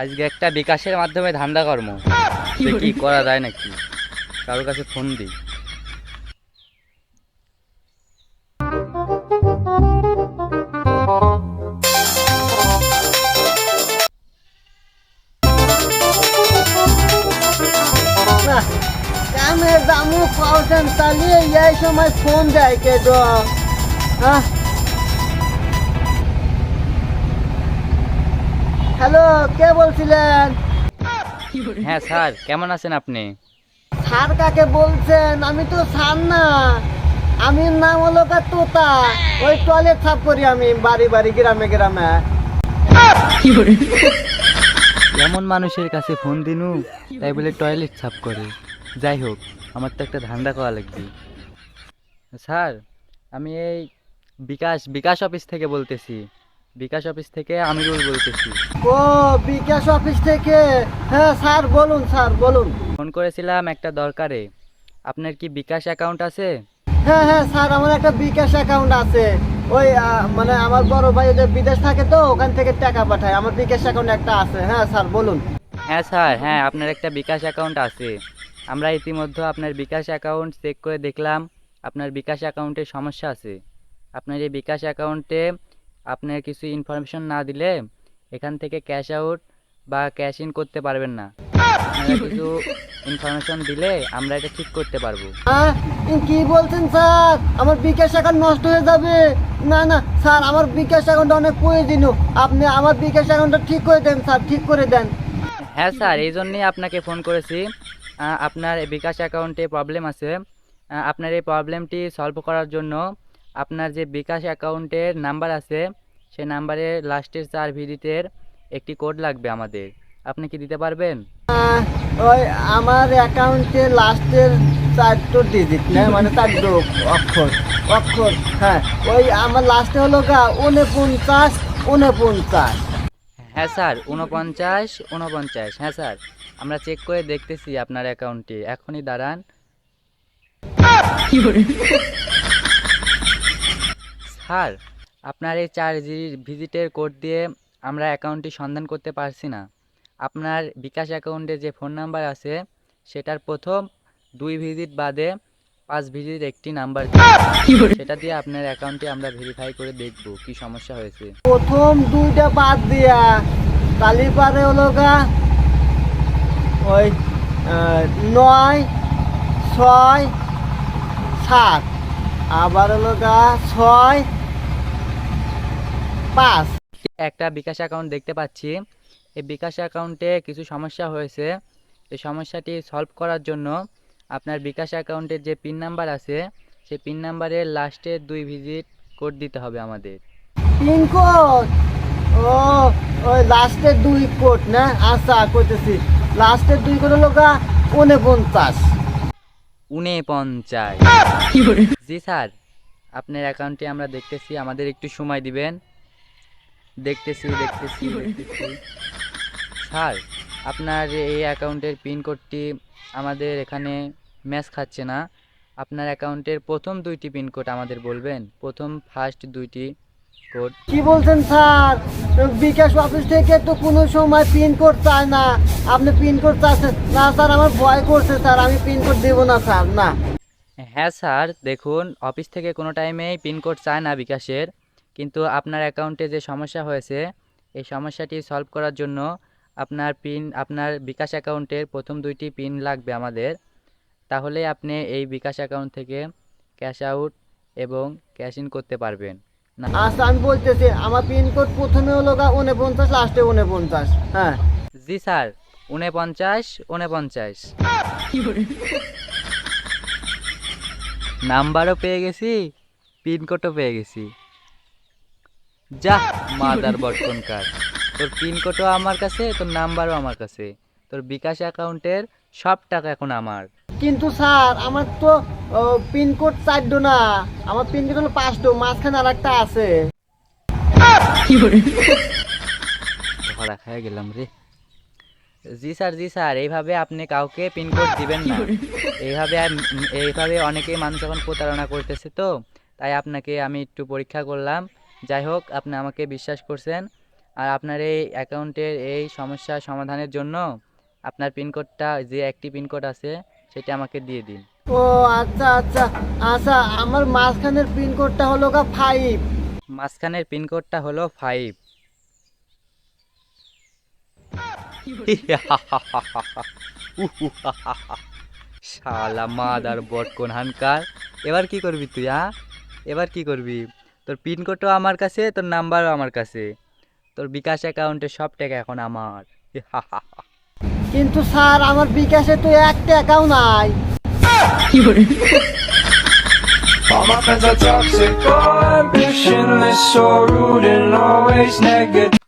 আজকে একটা বিকাশের মাধ্যমে ধান্দা কর্ম। কি করা যায় নাকি? কারোর কাছে ফোন দিই। কামে দামু পাউছেন চালিয়ে এই সময় ফোন দেয় কে তো হ্যাঁ হ্যালো কে বলছিলেন? হ্যাঁ স্যার কেমন আছেন আপনি? স্যার কাকে বলছেন? আমি তো স্যার না। আমি নাম হলো কা তোতা। ওই টয়লেট সাফ করি আমি বাড়ি বাড়ি গ্রামে গ্রামে। এমন মানুষের কাছে ফোন দিনু তাই বলে টয়লেট সাফ করে। যাই হোক আমার তো একটা ধান্দা করা লাগবে। স্যার আমি এই বিকাশ বিকাশ অফিস থেকে বলতেছি। বিকাশ অফিস থেকে আমি আমিরুল বলতেছি। ও বিকাশ অফিস থেকে? হ্যাঁ স্যার বলুন স্যার বলুন। ফোন করেছিলাম একটা দরকারে। আপনার কি বিকাশ অ্যাকাউন্ট আছে? হ্যাঁ হ্যাঁ স্যার আমার একটা বিকাশ অ্যাকাউন্ট আছে। ওই আহ, মানে আমার বড় ভাই ওদের বিদেশ থাকে তো ওখান থেকে টাকা পাঠায়। আমার বিকাশ অ্যাকাউন্ট একটা আছে। হ্যাঁ স্যার বলুন। হ্যাঁ স্যার হ্যাঁ আপনার একটা বিকাশ অ্যাকাউন্ট আছে। আমরা ইতিমধ্যে আপনার বিকাশ অ্যাকাউন্ট চেক করে দেখলাম। আপনার বিকাশ অ্যাকাউন্টে সমস্যা আছে। আপনার এই বিকাশ অ্যাকাউন্টে আপনার কিছু ইনফরমেশন না দিলে এখান থেকে ক্যাশ আউট বা ক্যাশ ইন করতে পারবেন না। কিছু ইনফরমেশন দিলে আমরা এটা ঠিক করতে পারব। কি বলছেন স্যার? আমার বিকাশ অ্যাকাউন্ট নষ্ট হয়ে যাবে। না না স্যার আমার বিকাশ অ্যাকাউন্ট অনেক প্রয়োজনীয়। আপনি আমার বিকাশ অ্যাকাউন্টটা ঠিক করে দেন স্যার ঠিক করে দেন। হ্যাঁ স্যার এই জন্যই আপনাকে ফোন করেছি। আপনার বিকাশ অ্যাকাউন্টে প্রবলেম আছে। আপনার এই প্রবলেমটি সলভ করার জন্য আপনার যে বিকাশ অ্যাকাউন্টের নাম্বার আছে সেই নাম্বারে লাস্টের চার ভিডিটের একটি কোড লাগবে আমাদের। আপনি কি দিতে পারবেন? ওই আমার অ্যাকাউন্টে লাস্টের চারটো ডিজিট না মানে চারটো অক্ষর অক্ষর হ্যাঁ। ওই আমার লাস্টে হলো গা উনপঞ্চাশ উনপঞ্চাশ হ্যাঁ স্যার উনপঞ্চাশ উনপঞ্চাশ হ্যাঁ স্যার। আমরা চেক করে দেখতেছি আপনার অ্যাকাউন্টটি এখনই দাঁড়ান। স্যার, আপনার এই চার ভিজিটের কোড দিয়ে আমরা অ্যাকাউন্টটি সন্ধান করতে পারছি না। আপনার বিকাশ অ্যাকাউন্টে যে ফোন নাম্বার আছে, সেটার প্রথম দুই ভিজিট বাদে পাঁচ ভিজিট একটি নাম্বার সেটা দিয়ে আপনার অ্যাকাউন্টটি আমরা ভেরিফাই করে দেখব কি সমস্যা হয়েছে। প্রথম দুইটা বাদ দিয়া তালিপারে হলো গা, ওই নয়, ছয়, সাত, আবার হলো গা, ছয় পাঁচ একটা বিকাশ অ্যাকাউন্ট দেখতে পাচ্ছি। এই বিকাশ অ্যাকাউন্টে কিছু সমস্যা হয়েছে। এই সমস্যাটি সলভ করার জন্য আপনার বিকাশ অ্যাকাউন্টের যে পিন নাম্বার আছে সেই পিন নাম্বারের লাস্টের দুই ভিজিট কোড দিতে হবে আমাদের। পিনকোড ও ওই লাস্টের দুই কোট না? আচ্ছা করতেছি লাস্টের দুই কোট হলো গা উনপঞ্চাশ উনে পঞ্চাশ জি স্যার আপনার অ্যাকাউন্টে আমরা দেখতেছি আমাদের একটু সময় দিবেন। দেখতেছি দেখতেছি স্যার আপনার এই অ্যাকাউন্টের পিন কোডটি আমাদের এখানে ম্যাচ খাচ্ছে না। আপনার অ্যাকাউন্টের প্রথম দুইটি পিন কোড আমাদের বলবেন। প্রথম ফার্স্ট দুইটি কোড। কি বলছেন স্যার? বিকাশ অফিস থেকে তো কোনো সময় পিনকোড চায় না। আপনি পিনকোড চাচ্ছেন। না স্যার আমার ভয় করছে স্যার। আমি পিনকোড দেবো না স্যার না। হ্যাঁ স্যার দেখুন অফিস থেকে কোনো টাইমেই পিনকোড চায় না বিকাশের। কিন্তু আপনার অ্যাকাউন্টে যে সমস্যা হয়েছে এই সমস্যাটি সলভ করার জন্য আপনার পিন আপনার বিকাশ অ্যাকাউন্টের প্রথম দুইটি পিন লাগবে আমাদের। তাহলে আপনি এই বিকাশ অ্যাকাউন্ট থেকে ক্যাশ আউট এবং ক্যাশ ইন করতে পারবেন। না আচ্ছা আমি বলতেছি আমার পিনকোড প্রথমে হলো গা উনপঞ্চাশ লাস্টে উনপঞ্চাশ হ্যাঁ। জি স্যার উনপঞ্চাশ উনপঞ্চাশ নাম্বারও পেয়ে গেছি পিনকোডও পেয়ে গেছি। যা মাদার বটকনকার তোর পিনকোডও আমার কাছে তোর নাম্বারও আমার কাছে। তোর বিকাশ অ্যাকাউন্টের সব টাকা এখন আমার। কিন্তু স্যার আমার তো পিনকোড চারটো না। আমার পিনকোড হলো পাঁচটো মাঝখানে আর একটা আছে ধরা খেয়ে গেলাম রে। জি স্যার জি স্যার এইভাবে আপনি কাউকে পিনকোড দিবেন না। এইভাবে আর- এইভাবে অনেকেই মানুষ এখন প্রতারণা করতেছে তো। তাই আপনাকে আমি একটু পরীক্ষা করলাম। যাই হোক আপনি আমাকে বিশ্বাস করছেন। আর আপনার এই অ্যাকাউন্টের এই সমস্যা সমাধানের জন্য আপনার পিনকোডটা যে একটি পিনকোড আছে সেটা আমাকে দিয়ে দিন। ও আচ্ছা আচ্ছা আচ্ছা আমার মাঝখানের পিনকোডটা হলো গা ফাইভ মাঝখানের পিনকোডটা হলো ফাইভ শালা মাদার বট কোন হানকার এবার কি করবি তুই হ্যাঁ এবার কি করবি? তোর পিনকোডও আমার কাছে তোর নাম্বারও আমার কাছে। তোর বিকাশ অ্যাকাউন্টে সব টাকা এখন আমার। কিন্তু স্যার আমার বিকাশে তো একটা অ্যাকাউন্ট নাই। All my friends are toxic, ambitionless, so rude and always negative.